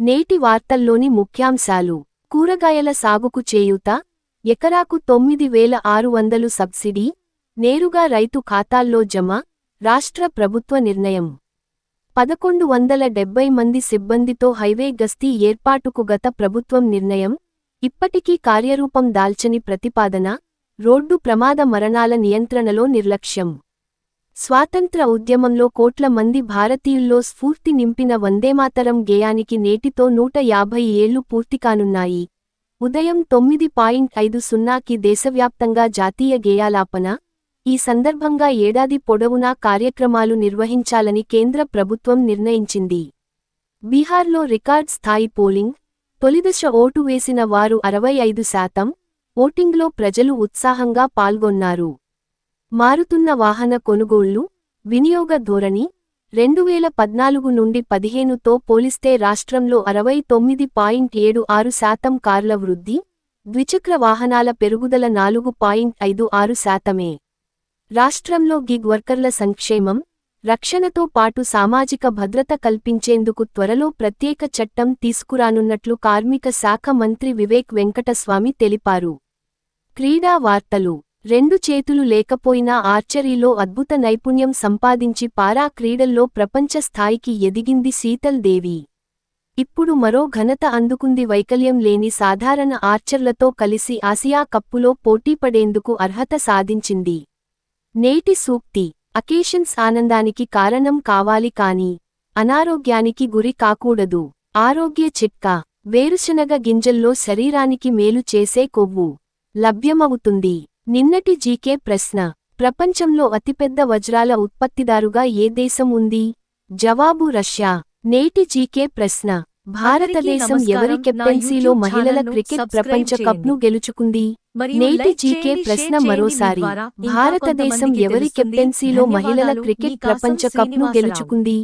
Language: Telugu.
నేటి వార్తల్లోని ముఖ్యాంశాలు. కూరగాయల సాగుకు చేయూత ఎకరాకు తొమ్మిది వేల ఆరు వందలు సబ్సిడీ నేరుగా రైతు ఖాతాల్లో జమ రాష్ట్ర ప్రభుత్వ నిర్ణయం. పదకొండు వందల డెబ్బై మంది సిబ్బందితో హైవే గస్తీ ఏర్పాటుకు గత ప్రభుత్వం నిర్ణయం ఇప్పటికీ కార్యరూపం దాల్చని ప్రతిపాదన రోడ్డు ప్రమాద మరణాల నియంత్రణలో నిర్లక్ష్యం. స్వాతంత్ర ఉద్యమంలో కోట్ల మంది భారతీయుల్లో స్ఫూర్తి నింపిన వందేమాతరం గేయానికి నేటితో నూట యాభై ఏళ్ళు పూర్తికానున్నాయి ఉదయం తొమ్మిది పాయింట్ ఐదు సున్నాకి దేశవ్యాప్తంగా జాతీయ గేయాలాపన ఈ సందర్భంగా ఏడాది పొడవునా కార్యక్రమాలు నిర్వహించాలని కేంద్ర ప్రభుత్వం నిర్ణయించింది. బీహార్లో రికార్డ్ స్థాయి పోలింగ్ తొలిదశ ఓటు వేసిన వారు అరవై ఐదు శాతం ఓటింగ్లో ప్రజలు ఉత్సాహంగా పాల్గొన్నారు. మారుతున్న వాహన కొనుగోళ్ళు వినియోగ ధోరణి రెండువేల పద్నాలుగు నుండి పదిహేనుతో పోలిస్తే రాష్ట్రంలో అరవై తొమ్మిది పాయింట్ ఏడు ఆరు శాతం కార్ల వృద్ధి ద్విచక్ర వాహనాల పెరుగుదల నాలుగు పాయింట్ ఐదు ఆరు శాతమే. రాష్ట్రంలో గిగ్ వర్కర్ల సంక్షేమం రక్షణతో పాటు సామాజిక భద్రత కల్పించేందుకు త్వరలో ప్రత్యేక చట్టం తీసుకురానున్నట్లు కార్మిక శాఖ మంత్రి వివేక్ వెంకటస్వామి తెలిపారు. క్రీడా వార్తలు రెండు చేతులు లేకపోయినా ఆర్చరీలో అద్భుత నైపుణ్యం సంపాదించి పారా క్రీడల్లో ప్రపంచ స్థాయికి ఎదిగింది శీతల్ దేవి. ఇప్పుడు మరో ఘనత అందుకుంది వైకల్యం లేని సాధారణ ఆర్చర్లతో కలిసి ఆసియా కప్పులో పోటీపడేందుకు అర్హత సాధించింది. నేటి సూక్తి అకేషన్స్ ఆనందానికి కారణం కావాలి కాని అనారోగ్యానికి గురి కాకూడదు. ఆరోగ్య చిట్కా వేరుశనగ గింజల్లో శరీరానికి మేలు చేసే కొవ్వు లభ్యమవుతుంది. నిన్నటి జీకే ప్రశ్న ప్రపంచంలో అతిపెద్ద వజ్రాల ఉత్పత్తిదారుగా ఏ దేశం ఉంది జవాబు రష్యా నేటి జీకే ప్రశ్న భారతదేశం. ఎవరి నా కెప్టెన్సీలో మహిళల క్రికెట్ ప్రపంచ కప్ను చేయండి. గెలుచుకుంది నేటి జీకే ప్రశ్న. మరోసారి భారతదేశం ఎవరి. కెప్టెన్సీలో మహిళల. క్రికెట్ ప్రపంచ కప్ను శ్రీనివాసరావు. గెలుచుకుంది